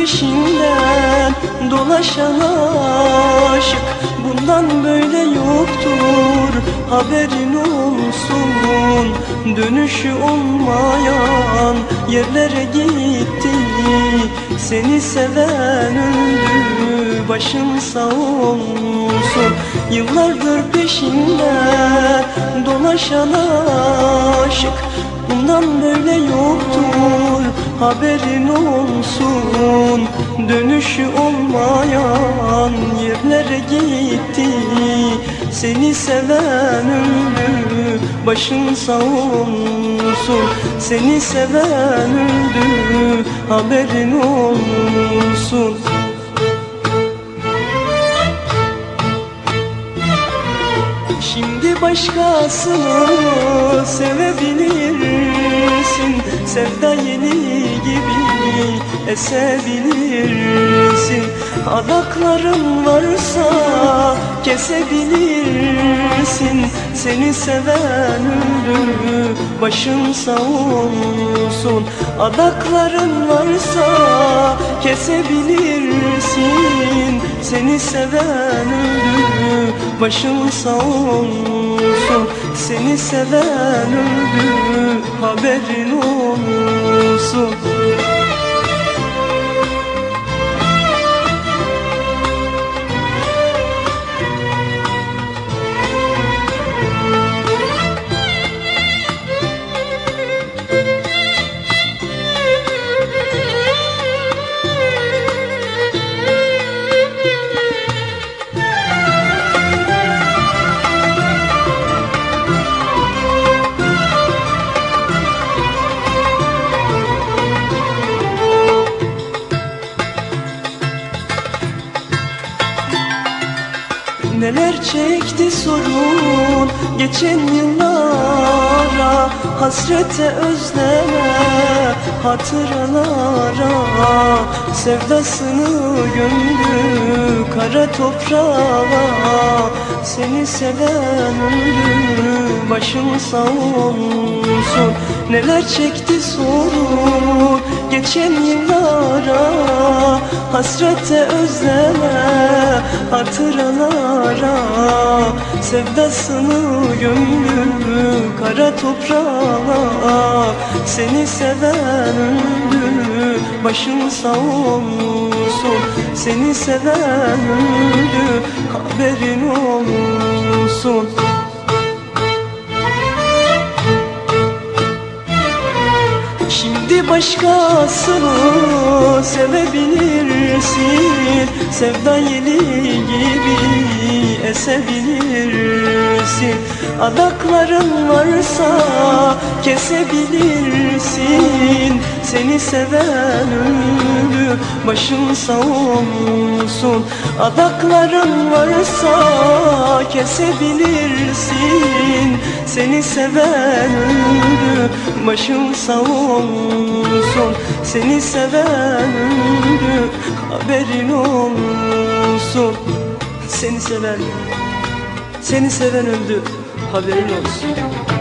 peşinden dolaşan aşık. Bundan böyle yoktur haberin olsun. Dönüşü olmayan yerlere gitti. Seni seven öldü başın sağ olsun. Yıllardır peşinden dolaşan aşık. Bundan böyle yoktur haberin olsun. Dönüşü olmayan yerlere gitti. Seni seven öldü başın sağ olsun. Seni seven öldü haberin olsun. Şimdi başkasını sevebilirsin Sevda yeni gibi esebilirsin. Adakların varsa kesebilirsin. Seni seven öldü başın sağ olsun. Adakların varsa kesebilirsin. Seni seven öldü başın sağ olsun. Seni seven öldü haberin olsun Neler çekti sorun geçen yıllara? Hasrete özleme hatıralara. Sevdasını gömdü kara toprağa. Seni seven öldü başın sağ olsun. Neler çekti sorun geçen yıllara? Hasrete özleme hatıralara Sevdasını gömdü kara toprağa Seni seven öldü başın sağ olsun. Seni seven öldü haberin olsun başkasını sevebilirsin. Sevda yeli gibi esebilirsin. Adakların varsa kesebilirsin Seni seven öldü başın sağ olsun. Adakların varsa kesebilirsin. Seni seven öldü başın sağ olsun. Seni seven öldü haberin olsun. Seni seven, seni seven öldü haberin olsun